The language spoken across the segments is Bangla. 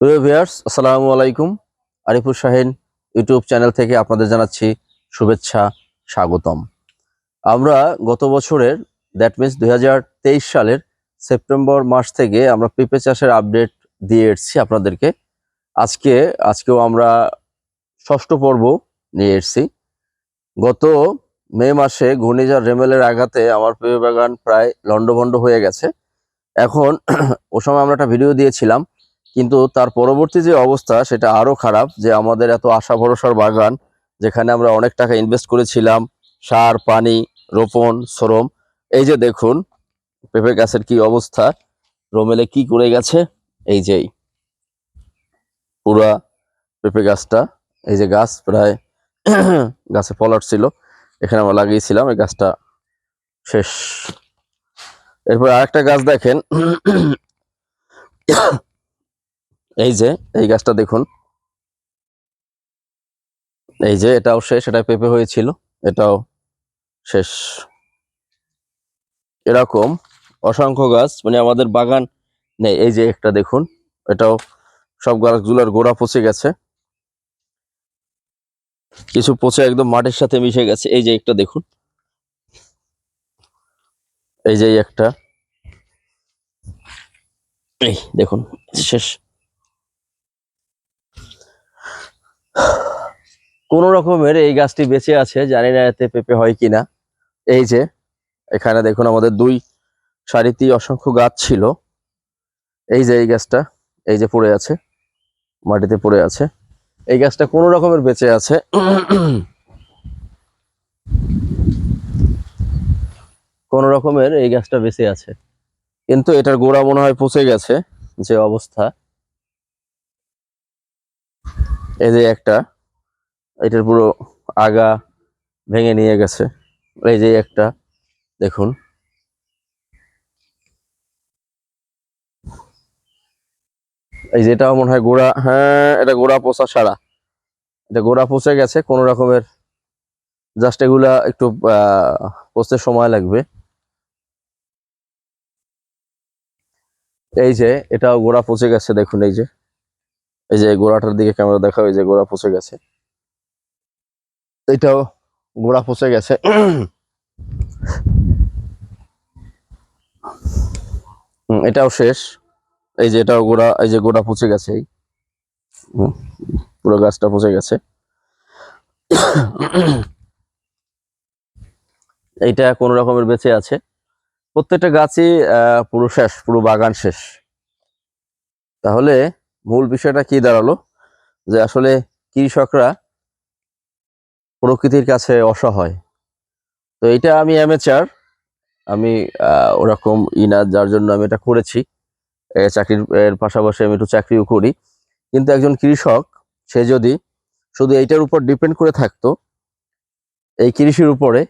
প্রিয় ভিউয়ার্স আসসালামু আলাইকুম আরিফুর শাহিন ইউটিউব চ্যানেল থেকে আপনাদের জানাচ্ছি শুভেচ্ছা, স্বাগতম। আমরা গত বছরের দ্যাট মিন্স দুই সালের সেপ্টেম্বর মাস থেকে আমরা পেঁপে চাষের আপডেট দিয়ে এসেছি আপনাদেরকে। আজকে, আজকেও আমরা ষষ্ঠ পর্ব নিয়ে এসেছি। গত মে মাসে ঘূর্ণিঝড় রেমেলের আঘাতে আমার পেঁপে বাগান প্রায় লণ্ডভণ্ড হয়ে গেছে। এখন, ও সময় আমরা একটা ভিডিও দিয়েছিলাম। কিন্তু তার পরবর্তী যে অবস্থা, সেটা আরও খারাপ যে আমাদের এত আশা ভরসার বাগান, যেখানে আমরা অনেক টাকা ইনভেস্ট করেছিলাম, সার, পানি, রোপণ, শ্রম। এই যে দেখুন, পেঁপে গাছের কি অবস্থা, রোমেলে কি করে গেছে? এই যেই পুরা পেঁপে গাছটা, এই যে গাছ প্রায় গাছে ফল ছিল, এখানে আমরা লাগিয়েছিলাম, এই গাছটা শেষ। এরপর আরেকটা গাছ দেখেন। এই যে, এই গাছটা দেখুন। এই যে, এটাও শেষ, এটা পেঁপে হয়েছিল, এটাও শেষ। এরকম অসংখ্য গাছ মানে আমাদের বাগান নেই এই যে একটা দেখুন, এটাও সব গাছগুলোর গোড়া পচে গেছে। কিছু পচে একদম মাটির সাথে মিশে গেছে, এই যে একটা দেখুন। এই যে একটা। এই দেখুন, শেষ। কোন রকমের এই গাছটি বেঁচে আছে, জানি না এতে পেঁপে হয় কিনা। এই যে, এখানে দেখুন আমাদের দুই সারিতে অসংখ্য গাছ ছিল। এই যে, এই গাছটা, এই যে পড়ে আছে, মাটিতে পড়ে আছে। এই গাছটা কোন রকমের বেঁচে আছে। কোন রকমের এই গাছটা বেঁচে আছে। কিন্তু এটার গোড়া মনে হয় পচে গেছে, যে অবস্থা। এই যে একটা এটার পুরো আগা ভেঙে নিয়ে গেছে। এই যে একটা, দেখুন। এই যে এটাও মনে হয় গোড়া হ্যাঁ এটা গোড়া পচা সারা এটা গোড়া পচে গেছে, কোন রকমের জাস্ট এগুলা একটু পচতে সময় লাগবে। এই যে এটাও গোড়া পচে গেছে, দেখুন এই যে। এই যে গোড়াটার দিকে ক্যামেরা দেখা, এই যে গোড়া পচে গেছে। এটাও গোড়া পচে গেছে। এটাও শেষ। এই যে এটাও গোড়া, এই যে গোড়া পচে গেছে এই। পুরো গাছটা পচে গেছে। এইটা কোন রকমের বেঁচে আছে। প্রত্যেকটা গাছই পুরো শেষ, পুরো বাগান শেষ। তাহলে মূল বিষয়টা কি দাঁড়াল? যে আসলে কৃষকরা প্রকৃতির কাছে অসহায়। তো এটা আমি অ্যামেচার আমি ওরকম ইনা যার জন্য আমি এটা করেছি। চাকরির, এর পাশাপাশি আমি একটু চাকরিও করি। কিন্তু একজন কৃষক, সে যদি শুধু এইটার উপর ডিপেন্ড করে থাকতো, এই কৃষির উপরে,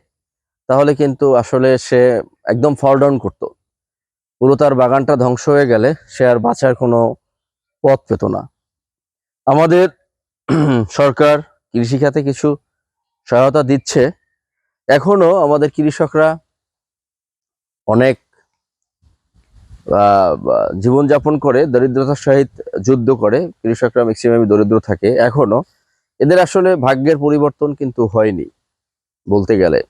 তাহলে কিন্তু আসলে সে একদম ফল ডাউন করতো। পুরো তার বাগানটা ধ্বংস হয়ে গেলে সে আর বাঁচার কোনো পথ পেত না। আমাদের সরকার কৃষি খাতে কিছু সহায়তা দিচ্ছে। এখনও আমাদের কৃষকরা অনেক জীবনযাপন করে, দরিদ্রতার সহিত যুদ্ধ করে, কৃষকরা ম্যাক্সিমাম দরিদ্র থাকে এখনও। এদের আসলে ভাগ্যের পরিবর্তন কিন্তু হয়নি, বলতে গেলে।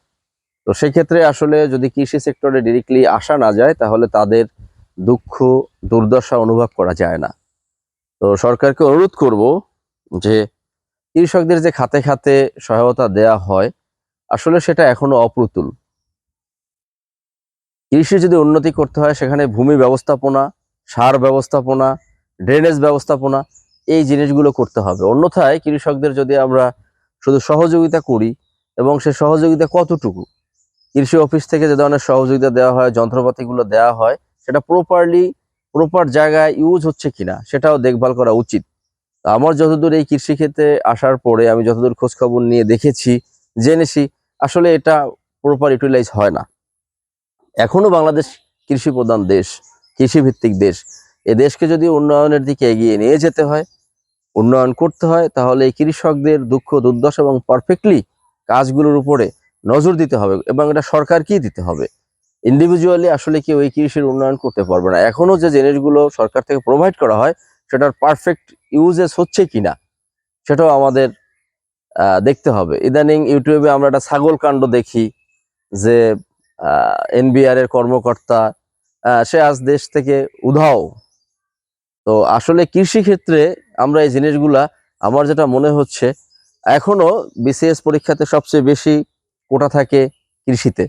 তো সেক্ষেত্রে আসলে যদি কৃষি সেক্টরে ডিরেক্টলি আসা না যায়, তাহলে তাদের দুঃখ, দুর্দশা অনুভব করা যায় না। তো সরকারকে অনুরোধ করব যে কৃষকদের যে খাতে খাতে সহায়তা দেয়া হয়, আসলে সেটা এখনও অপ্রতুল। কৃষি যদি উন্নতি করতে হয়, সেখানে ভূমি ব্যবস্থাপনা, সার ব্যবস্থাপনা ড্রেনেজ ব্যবস্থাপনা, এই জিনিসগুলো করতে হবে। অন্যথায় কৃষকদের যদি আমরা শুধু সহযোগিতা করি এবং সে সহযোগিতা কতটুকু? কৃষি অফিস থেকে যে ধরনের সহযোগিতা দেওয়া হয়, যন্ত্রপাতিগুলো দেওয়া হয়, সেটা প্রপারলি প্রপার জায়গায় ইউজ হচ্ছে কিনা, সেটাও দেখভাল করা উচিত। আমার যতদূর এই কৃষিক্ষেত্রে আসার পরে আমি যতদূর খোঁজখবর নিয়ে দেখেছি, জেনেছি, আসলে এটা প্রপার ইউটিলাইজ হয় না। এখনও বাংলাদেশ কৃষি প্রধান দেশ কৃষি ভিত্তিক দেশ। এ দেশকে যদি উন্নয়নের দিকে এগিয়ে নিয়ে যেতে হয়, উন্নয়ন করতে হয়, তাহলে এই কৃষকদের দুঃখ, দুর্দশা এবং পারফেক্টলি কাজগুলোর উপরে নজর দিতে হবে এবং এটা সরকারকেই দিতে হবে। ইন্ডিভিজুয়ালি আসলে কেউ এই কৃষির উন্নয়ন করতে পারবে না। এখনও যে জিনিসগুলো সরকার থেকে প্রোভাইড করা হয় সেটার পারফেক্ট ইউজেস হচ্ছে কি না সেটাও আমাদের দেখতে হবে। ইদানিং ইউটিউবে আমরা একটা ছাগল কাণ্ড দেখি যে এনবিআর এর কর্মকর্তা সে আজ দেশ থেকে উধাও। তো আসলে কৃষি ক্ষেত্রে আমরা এই জিনিসগুলা, আমার যেটা মনে হচ্ছে, এখনও বিসিএস পরীক্ষাতে সবচেয়ে বেশি কোটা থাকে কৃষিতে।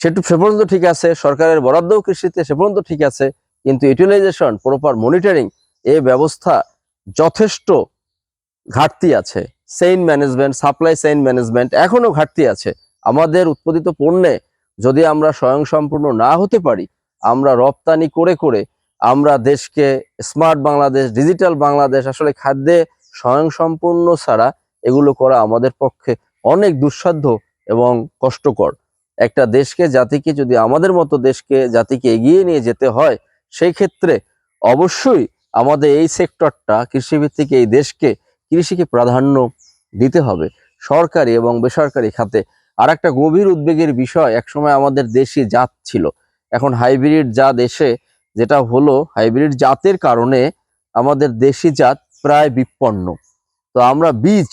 সেটু সে পর্যন্ত ঠিক আছে, সরকারের বরাদ্দও কৃষিতে, সে পর্যন্ত ঠিক আছে, কিন্তু ইউটিলাইজেশন প্রপার মনিটরিং এই ব্যবস্থা যথেষ্ট ঘাটতি আছে। Chain management supply chain management এখনও ঘাটতি আছে। আমাদের উৎপাদিত পণ্যে যদি আমরা স্বয়ংসম্পূর্ণ না হতে পারি, আমরা রপ্তানি করে করে আমরা দেশকে স্মার্ট বাংলাদেশ ডিজিটাল বাংলাদেশ, আসলে খাদ্যে স্বয়ংসম্পূর্ণ ছাড়া এগুলো করা আমাদের পক্ষে অনেক দুঃসাধ্য এবং কষ্টকর। একটা দেশকে, জাতিকে যদি আমাদের মতো দেশকে, জাতিকে এগিয়ে নিয়ে যেতে হয়, সেই ক্ষেত্রে অবশ্যই আমাদের এই সেক্টরটা কৃষিভিত্তিক এই দেশকে কৃষিকে প্রাধান্য দিতে হবে। সরকারি এবং বেসরকারি খাতে। আর একটা গভীর উদ্বেগের বিষয়, একসময় আমাদের দেশি জাত ছিল। এখন হাইব্রিড জাত এসে যেটা হলো, হাইব্রিড জাতের কারণে আমাদের দেশি জাত প্রায় বিপন্ন তো আমরা বীজ,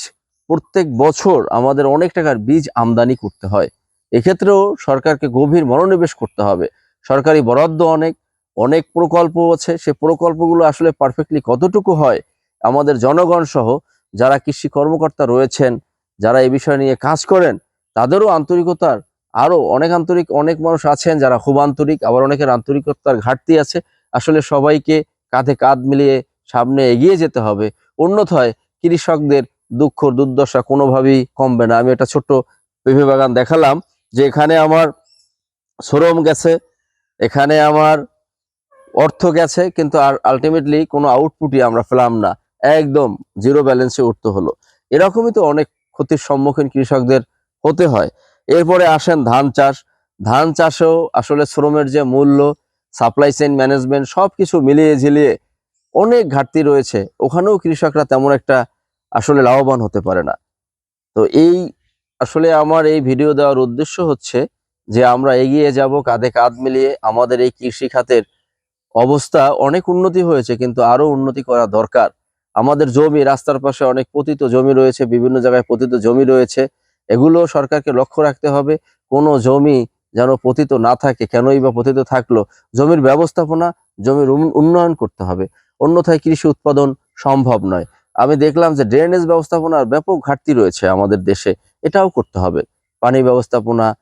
প্রত্যেক বছর আমাদের অনেক টাকার বীজ আমদানি করতে হয়। এক্ষেত্রেও সরকারকে গভীর মনোনিবেশ করতে হবে। সরকারি বরাদ্দ অনেক অনেক প্রকল্প আছে, সে প্রকল্পগুলো আসলে পারফেক্টলি কতটুকু হয় আমাদের জনগণ সহ যারা কৃষি কর্মকর্তা রয়েছেন, যারা এই বিষয় নিয়ে কাজ করেন, তাদেরও আন্তরিকতার আরও অনেক আন্তরিক, অনেক মানুষ আছেন যারা খুব আন্তরিক, আবার অনেকের আন্তরিকতার ঘাটতি আছে। আসলে সবাইকে কাঁধে কাঁধ মিলিয়ে সামনে এগিয়ে যেতে হবে। অন্যথায় কৃষকদের দুঃখ, দুর্দশা কোনোভাবেই কমবে না। আমি একটা ছোট্ট পেঁপে বাগান দেখালাম, যে এখানে আমার শ্রম গেছে, এখানে আমার অর্থ গেছে, কিন্তু আর আলটিমেটলি কোনো আউটপুটই আমরা পেলাম না। একদম জিরো ব্যালেন্সে উঠতে হলো। এরকমই তো অনেক ক্ষতির সম্মুখীন কৃষকদের হতে হয়। এরপরে আসেন ধান চাষ। ধান চাষেও আসলে শ্রমের যে মূল্য সাপ্লাই চেইন ম্যানেজমেন্ট সব কিছু মিলিয়ে ঝিলিয়ে অনেক ঘাটতি রয়েছে। ওখানেও কৃষকরা তেমন একটা আসলে লাভবান হতে পারে না। তো এই আসলে আমার এই ভিডিও দেওয়ার উদ্দেশ্য হচ্ছে যে আমরা এগিয়ে যাব কাঁধে কাঁধ মিলিয়ে আমাদের এই কৃষি খাতের অবস্থা অনেক উন্নতি হয়েছে, কিন্তু আরও উন্নতি করা দরকার। আমাদের জমি, রাস্তার পাশে অনেক পতিত জমি রয়েছে, বিভিন্ন জায়গায় পতিত জমি রয়েছে। এগুলো সরকারকে লক্ষ্য রাখতে হবে, কোনো জমি যেন পতিত না থাকে, কেনই বা পতিত থাকল। জমির ব্যবস্থাপনা, জমির উন- উন্নয়ন করতে হবে। অন্যথায় কৃষি উৎপাদন সম্ভব নয়। আমি দেখলাম যে ড্রেনেজ ব্যবস্থাপনার ব্যাপক ঘাটতি রয়েছে আমাদের দেশে, এটাও করতে হবে। পানি ব্যবস্থাপনা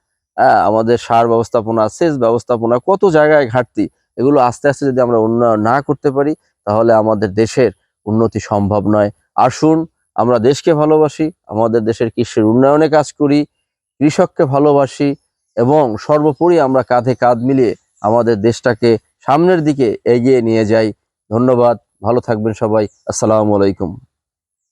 আমাদের সার ব্যবস্থাপনা, সেচ ব্যবস্থাপনা, কত জায়গায় ঘাটতি। এগুলো আস্তে আস্তে যদি আমরা উন্নয়ন না করতে পারি, তাহলে আমাদের দেশের উন্নতি সম্ভব নয়। আসুন, আমরা দেশকে ভালোবাসি, আমাদের দেশের কৃষির উন্নয়নে কাজ করি, কৃষককে ভালোবাসি, এবং সর্বোপরি আমরা কাঁধে কাঁধ মিলিয়ে আমাদের দেশটাকে সামনের দিকে এগিয়ে নিয়ে যাই। ধন্যবাদ, ভালো থাকবেন সবাই। আসসালামু আলাইকুম।